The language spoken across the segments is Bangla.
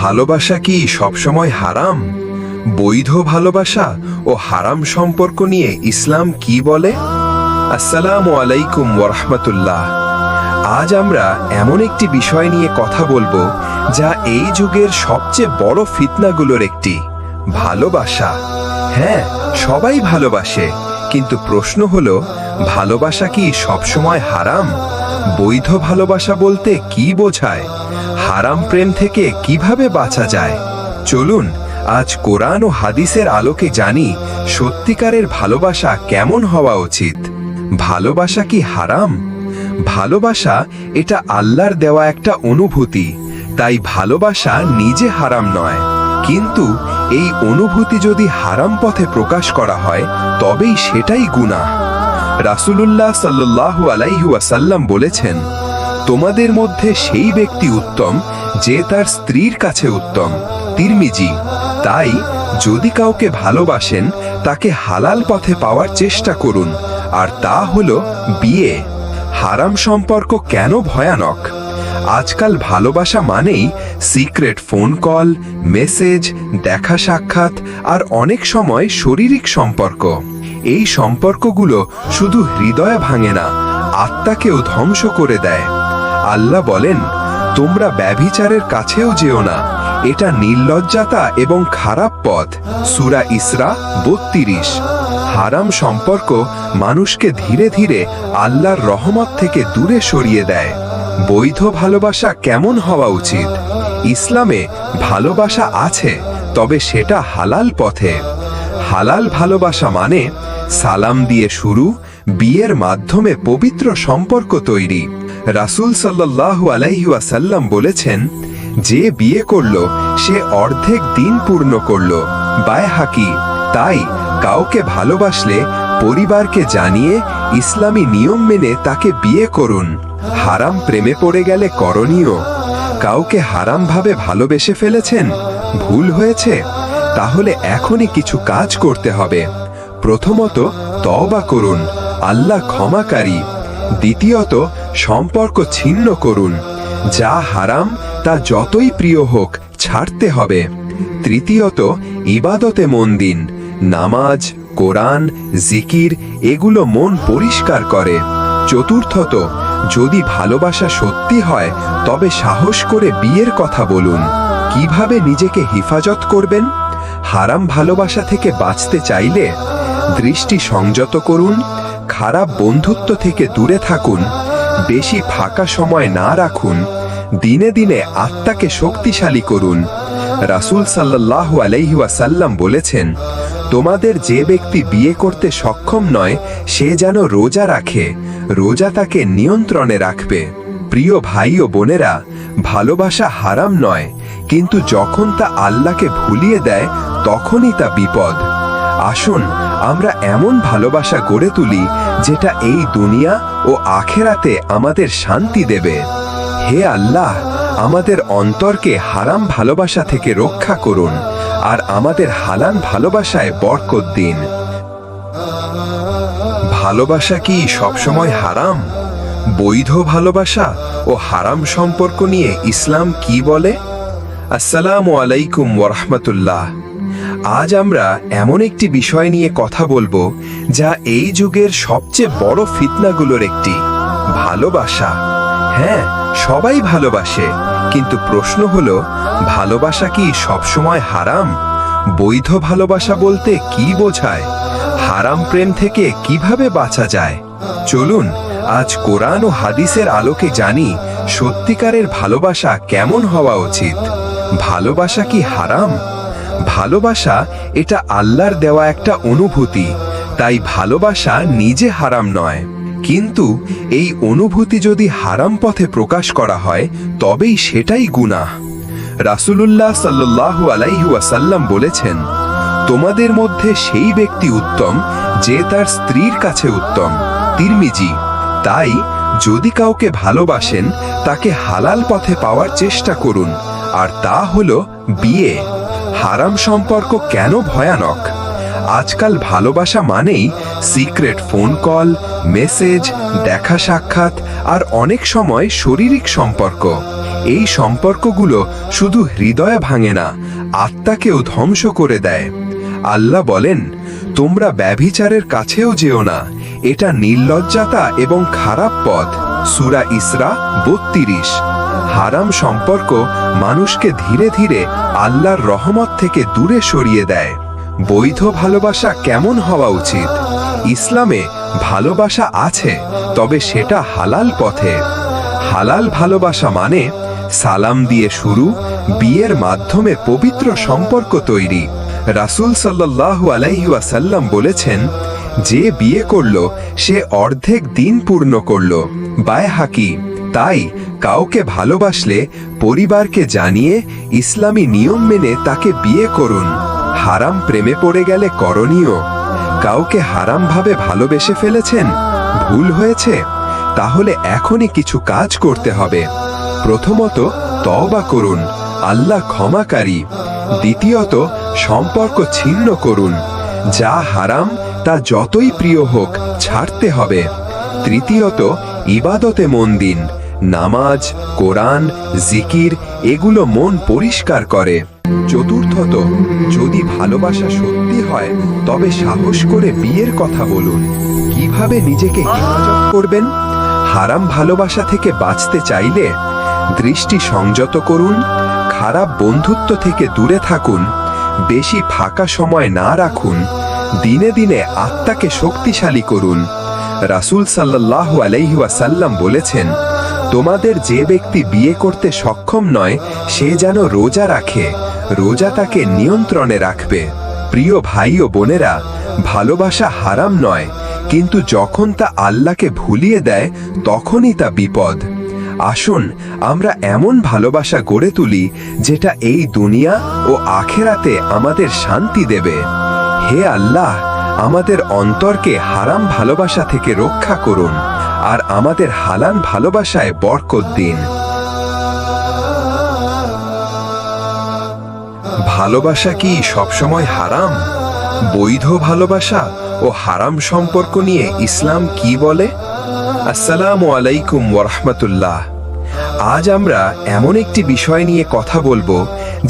ভালোবাসা কি সবসময় হারাম? বৈধ ভালোবাসা ও হারাম সম্পর্ক নিয়ে ইসলাম কি বলে? আসসালামু আলাইকুম ওরহমতুল্লাহ আজ আমরা এমন একটি বিষয় নিয়ে কথা বলব, যা এই যুগের সবচেয়ে বড় ফিতনাগুলোর একটি। ভালোবাসা। হ্যাঁ সবাই ভালোবাসে, কিন্তু প্রশ্ন হলো, ভালোবাসা কি সবসময় হারাম? বৈধ ভালোবাসা বলতে কি বোঝায়? হারাম প্রেম থেকে কীভাবে বাঁচা যায়? চলুন, আজ কোরআন ও হাদিসের আলোকে জানি সত্যিকারের ভালোবাসা কেমন হওয়া উচিত। ভালোবাসা কি হারাম? ভালোবাসা এটা আল্লাহর দেওয়া একটা অনুভূতি, তাই ভালোবাসা নিজে হারাম নয়। কিন্তু এই অনুভূতি যদি হারাম পথে প্রকাশ করা হয়, তবেই সেটাই গুনাহ। রাসূলুল্লাহ সাল্লাল্লাহু আলাইহি ওয়াসাল্লাম বলেছেন তোমাদের মধ্যে সেই ব্যক্তি উত্তম যে তার স্ত্রীর কাছে উত্তম, তিরমিজি। তাই যদি কাউকে ভালোবাসেন, তাকে হালাল পথে পাওয়ার চেষ্টা করুন, আর তা হলো বিয়ে। হারাম সম্পর্ক কেন ভয়ানক? আজকাল ভালোবাসা মানেই সিক্রেট ফোন কল, মেসেজ, দেখা সাক্ষাৎ, আর অনেক সময় শারীরিক সম্পর্ক। এই সম্পর্কগুলো শুধু হৃদয় ভাঙে না, আত্মাকেও ধ্বংস করে দেয়। আল্লাহ বলেন, তোমরা ব্যভিচারের কাছেও যেও না। এটা নির্লজ্জাতা এবং খারাপ পথ। সুরা ইসরা বত্রিশ। হারাম সম্পর্ক মানুষকে ধীরে ধীরে আল্লাহর রহমত থেকে দূরে সরিয়ে দেয়। বৈধ ভালোবাসা কেমন হওয়া উচিত? ইসলামে ভালোবাসা আছে, তবে সেটা হালাল পথে। হালাল ভালোবাসা মানে সালাম দিয়ে শুরু, বিয়ের মাধ্যমে পবিত্র সম্পর্ক তৈরি। রাসূল সাল্লাল্লাহু আলাইহি ওয়াসাল্লাম বলেছেন, যে বিয়ে করল, সে অর্ধেক দিন পূর্ণ করল। বায় হাকি তাই কাউকে ভালোবাসলে পরিবারকে জানিয়ে ইসলামী নিয়ম মেনে তাকে বিয়ে করুন। হারাম প্রেমে পড়ে গেলে করণীয়। কাউকে হারামভাবে ভালোবেসে ফেলেছেন? ভুল হয়েছে? তাহলে এখনই কিছু কাজ করতে হবে। প্রথমত তওবা করুন। আল্লাহ ক্ষমাকারী। দ্বিতীয়ত, সম্পর্ক ছিন্ন করুন। যা হারাম, তা যতই প্রিয় হোক, ছাড়তে হবে। তৃতীয়ত, ইবাদতে মন দিন। নামাজ, কোরআন, জিকির, এগুলো মন পরিষ্কার করে। চতুর্থত, যদি ভালোবাসা সত্যি হয়, তবে সাহস করে বিয়ের কথা বলুন। কীভাবে নিজেকে হেফাজত করবেন? হারাম ভালোবাসা থেকে বাঁচতে চাইলে দৃষ্টি সংযত করুন। খারাপ বন্ধুত্ব থেকে দূরে থাকুন, বেশি ফাঁকা সময় না রাখুন, দিনে দিনে আত্মাকে শক্তিশালী করুন। রাসূল সাল্লাল্লাহু আলাইহি ওয়াসাল্লাম বলেছেন, তোমাদের যে ব্যক্তি বিয়ে করতে সক্ষম নয়, সে যেন রোজা রাখে, রোজা তাকে নিয়ন্ত্রণে রাখবে। প্রিয় ভাই ও বোনেরা, ভালোবাসা হারাম নয়, কিন্তু যখন তা আল্লাহকে ভুলিয়ে দেয়, তখনই তা বিপদ। আসুন আমরা এমন ভালোবাসা গড়ে তুলি যেটা এই দুনিয়া ও আখেরাতে আমাদের শান্তি দেবে। হে আল্লাহ, আমাদের অন্তরকে হারাম ভালোবাসা থেকে রক্ষা করুন আর আমাদের হালান ভালোবাসায় বরকত দিন। ভালোবাসা কি সবসময় হারাম? বৈধ ভালোবাসা ও হারাম সম্পর্ক নিয়ে ইসলাম কি বলে? আসসালামু আলাইকুম ওরহমতুল্লাহ আজ আমরা এমন একটি বিষয় নিয়ে কথা বলব, যা এই যুগের সবচেয়ে বড় ফিতনাগুলোর একটি। ভালোবাসা। হ্যাঁ সবাই ভালোবাসে, কিন্তু প্রশ্ন হলো, ভালোবাসা কি সবসময় হারাম? বৈধ ভালোবাসা বলতে কি বোঝায়? হারাম প্রেম থেকে কীভাবে বাঁচা যায়? চলুন, আজ কোরআন ও হাদিসের আলোকে জানি সত্যিকারের ভালোবাসা কেমন হওয়া উচিত। ভালোবাসা কি হারাম? ভালোবাসা এটা আল্লাহর দেওয়া একটা অনুভূতি। তাই ভালোবাসা নিজে হারাম নয়। কিন্তু এই অনুভূতি যদি হারাম পথে প্রকাশ করা হয়, তবেই সেটাই গুনাহ। রাসূলুল্লাহ সাল্লাল্লাহু আলাইহি ওয়াসাল্লাম বলেছেন, তোমাদের মধ্যে সেই ব্যক্তি উত্তম যে তার স্ত্রীর কাছে উত্তম। তিরমিজি, তাই যদি কাউকে ভালোবাসেন, তাকে হালাল পথে পাওয়ার চেষ্টা করুন। আর তা হলো বিয়ে। হারাম সম্পর্ক কেন ভয়ানক? আজকাল ভালোবাসা মানেই সিক্রেট ফোন কল, মেসেজ, দেখা সাক্ষাৎ আর অনেক সময় শারীরিক সম্পর্ক। এই সম্পর্কগুলো শুধু হৃদয়ে ভাঙে না, আত্মাকেও ধ্বংস করে দেয়। আল্লাহ বলেন, তোমরা ব্যভিচারের কাছেও যেও না। এটা নির্লজ্জাতা এবং খারাপ পথ। সুরা ইসরা বত্রিশ। হারাম সম্পর্ক মানুষকে ধীরে ধীরে আল্লাহর রহমত থেকে দূরে সরিয়ে দেয়। বৈধ ভালোবাসা কেমন হওয়া উচিত? ইসলামে ভালোবাসা আছে, তবে সেটা হালাল পথে। হালাল ভালোবাসা মানে সালাম দিয়ে শুরু, বিয়ের মাধ্যমে পবিত্র সম্পর্ক তৈরি। রাসূল সাল্লাল্লাহু আলাইহি ওয়াসাল্লাম বলেছেন, যে বিয়ে করল, সে অর্ধেক দিন পূর্ণ করল। বায় হাকি তাই কাউকে ভালোবাসলে পরিবারকে জানিয়ে ইসলামী নিয়ম মেনে তাকে বিয়ে করুন। হারাম প্রেমে পড়ে গেলে করণীয়। কাউকে হারামভাবে ভালোবেসে ফেলেছেন? ভুল হয়েছে? তাহলে এখনই কিছু কাজ করতে হবে। প্রথমত তওবা করুন, আল্লাহ ক্ষমাকারী। দ্বিতীয়ত সম্পর্ক ছিন্ন করুন। যা হারাম, তা যতই প্রিয় হোক, ছাড়তে হবে। তৃতীয়ত ইবাদতে মন দিন। নামাজ, কোরআন, জিকির, এগুলো মন পরিষ্কার করে। চতুর্থত, যদি ভালোবাসা সত্যি হয়, তবে সাহস করে বিয়ের কথা বলুন। কীভাবে নিজেকে হেফাজত করবেন? হারাম ভালোবাসা থেকে বাঁচতে চাইলে দৃষ্টি সংযত করুন, খারাপ বন্ধুত্ব থেকে দূরে থাকুন, বেশি ফাঁকা সময় না রাখুন, দিনে দিনে আত্মাকে শক্তিশালী করুন। রাসূল সাল্লাল্লাহু আলাইহি ওয়াসাল্লাম বলেছেন তোমাদের যে ব্যক্তি বিয়ে করতে সক্ষম নয়, সে যেন রোজা রাখে। রোজা তাকে নিয়ন্ত্রণে রাখবে। প্রিয় ভাই ও বোনেরা, ভালোবাসা হারাম নয়, কিন্তু যখন তা আল্লাহকে ভুলিয়ে দেয়, তখনই তা বিপদ। আসুন, আমরা এমন ভালোবাসা গড়ে তুলি, যেটা এই দুনিয়া ও আখেরাতে আমাদের শান্তি দেবে। হে আল্লাহ, আমাদের অন্তরকে হারাম ভালোবাসা থেকে রক্ষা করুন। আর আমাদের হালান ভালোবাসায় বরকত দিন। ভালোবাসা কি সবসময় হারাম? বৈধ ভালোবাসা ও হারাম সম্পর্ক নিয়ে ইসলাম কি বলে? আসসালামু আলাইকুম ওরহমতুল্লাহ আজ আমরা এমন একটি বিষয় নিয়ে কথা বলব,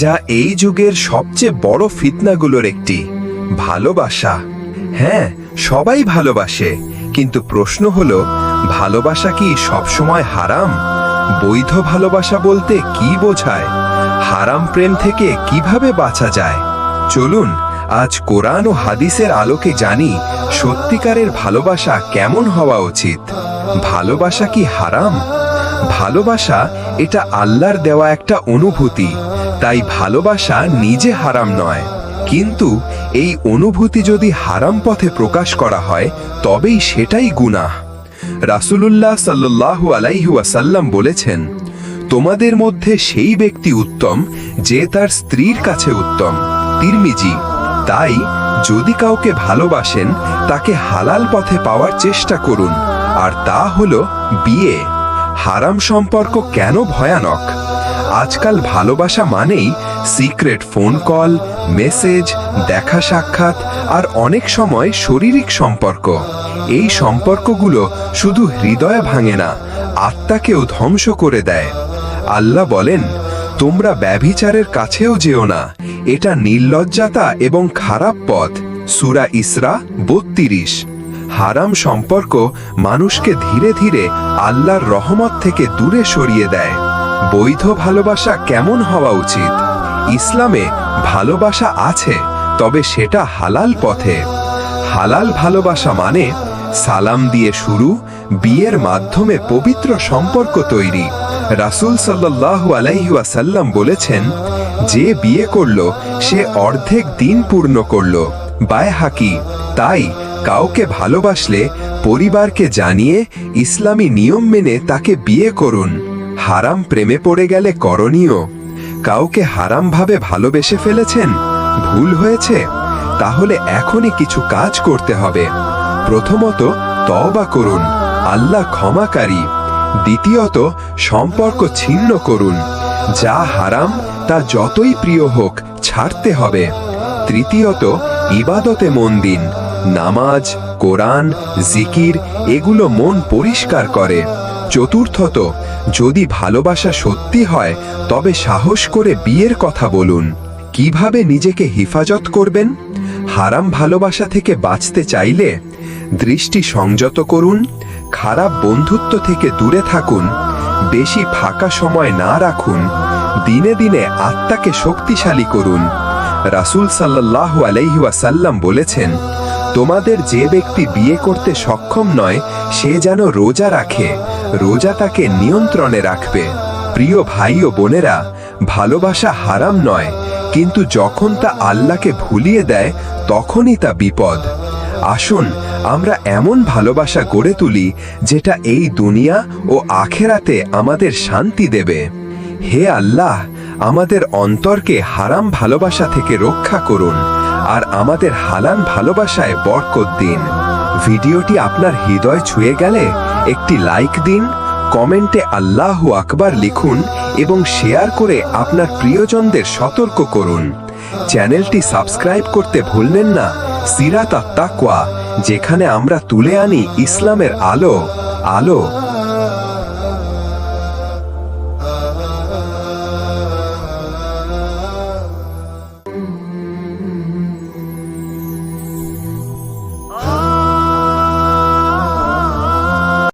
যা এই যুগের সবচেয়ে বড় ফিতনাগুলোর একটি, ভালোবাসা। হ্যাঁ সবাই ভালোবাসে, কিন্তু প্রশ্ন হলো ভালোবাসা কি সবসময় হারাম? বৈধ ভালোবাসা বলতে কি বোঝায়? হারাম প্রেম থেকে কীভাবে বাঁচা যায়? চলুন, আজ কোরআন ও হাদিসের আলোকে জানি সত্যিকারের ভালোবাসা কেমন হওয়া উচিত। ভালোবাসা কি হারাম? ভালোবাসা এটা আল্লাহর দেওয়া একটা অনুভূতি, তাই ভালোবাসা নিজে হারাম নয়। কিন্তু এই অনুভূতি যদি হারাম পথে প্রকাশ করা হয়, তবেই সেটাই গুনাহ। রাসূলুল্লাহ সাল্লাল্লাহু আলাইহি ওয়াসাল্লাম বলেছেন, তোমাদের মধ্যে সেই ব্যক্তি উত্তম যে তার স্ত্রীর কাছে উত্তম। তিরমিজি, তাই যদি কাউকে ভালোবাসেন, তাকে হালাল পথে পাওয়ার চেষ্টা করুন। আর তা হলো বিয়ে। হারাম সম্পর্ক কেন ভয়ানক? আজকাল ভালোবাসা মানেই সিক্রেট ফোন কল, মেসেজ, দেখা সাক্ষাৎ আর অনেক সময় শারীরিক সম্পর্ক। এই সম্পর্কগুলো শুধু হৃদয় ভাঙে না, আত্মাকেও ধ্বংস করে দেয়। আল্লাহ বলেন, তোমরা ব্যভিচারের কাছেও যেও না। এটা নির্লজ্জাতা এবং খারাপ পথ। সুরা ইসরা বত্রিশ। হারাম সম্পর্ক মানুষকে ধীরে ধীরে আল্লাহর রহমত থেকে দূরে সরিয়ে দেয়। বৈধ ভালোবাসা কেমন হওয়া উচিত? ইসলামে ভালোবাসা আছে, তবে সেটা হালাল পথে। হালাল ভালোবাসা মানে সালাম দিয়ে শুরু, বিয়ের মাধ্যমে পবিত্র সম্পর্ক তৈরি। রাসূল সাল্লাল্লাহু আলাইহি বলেছেন, যে বিয়ে করল, সে অর্ধেক দিন পূর্ণ করল। বায় হাকি, তাই কাউকে ভালোবাসলে পরিবারকে জানিয়ে ইসলামী নিয়ম মেনে তাকে বিয়ে করুন। হারাম প্রেমে পড়ে গেলে করণীয়। কাউকে হারামভাবে ভালোবেসে ফেলেছেন? ভুল হয়েছে? তাহলে এখনই কিছু কাজ করতে হবে। প্রথমত, তওবা করুন। আল্লাহ ক্ষমাকারী। দ্বিতীয়ত, সম্পর্ক ছিন্ন করুন। যা হারাম, তা যতই প্রিয় হোক, ছাড়তে হবে। তৃতীয়ত, ইবাদতে মন দিন। নামাজ, কোরআন, জিকির, এগুলো মন পরিষ্কার করে। চতুর্থত যদি ভালোবাসা সত্যি হয়, তবে সাহস করে বিয়ের কথা বলুন। কীভাবে নিজেকে হেফাজত করবেন? হারাম ভালোবাসা থেকে বাঁচতে চাইলে দৃষ্টি সংযত করুন, খারাপ বন্ধুত্ব থেকে দূরে থাকুন, বেশি ফাঁকা সময় না রাখুন, দিনে দিনে আত্মাকে শক্তিশালী করুন। রাসূল সাল্লাল্লাহু আলাইহি ওয়াসাল্লাম বলেছেন, তোমাদের যে ব্যক্তি বিয়ে করতে সক্ষম নয়, সে যেন রোজা রাখে। রোজা তাকে নিয়ন্ত্রণে রাখবে। প্রিয় ভাই ও বোনেরা, ভালোবাসা হারাম নয়, কিন্তু যখন তা আল্লাহকে ভুলিয়ে দেয়, তখনই তা বিপদ। আসুন, আমরা এমন ভালোবাসা গড়ে তুলি, যেটা এই দুনিয়া ও আখেরাতে আমাদের শান্তি দেবে। হে আল্লাহ, আমাদের অন্তরকে হারাম ভালোবাসা থেকে রক্ষা করুন, আর আমাদের হালান ভালোবাসায় বরকত দিন। ভিডিওটি আপনার হৃদয় ছুঁয়ে গেলে একটি লাইক দিন, কমেন্টে আল্লাহ আকবার লিখুন এবং শেয়ার করে আপনার প্রিয়জনদের সতর্ক করুন। চ্যানেলটি সাবস্ক্রাইব করতে ভুলবেন না। সিরাত আত্মাকুয়া যেখানে আমরা তুলে আনি ইসলামের আলো। আলো।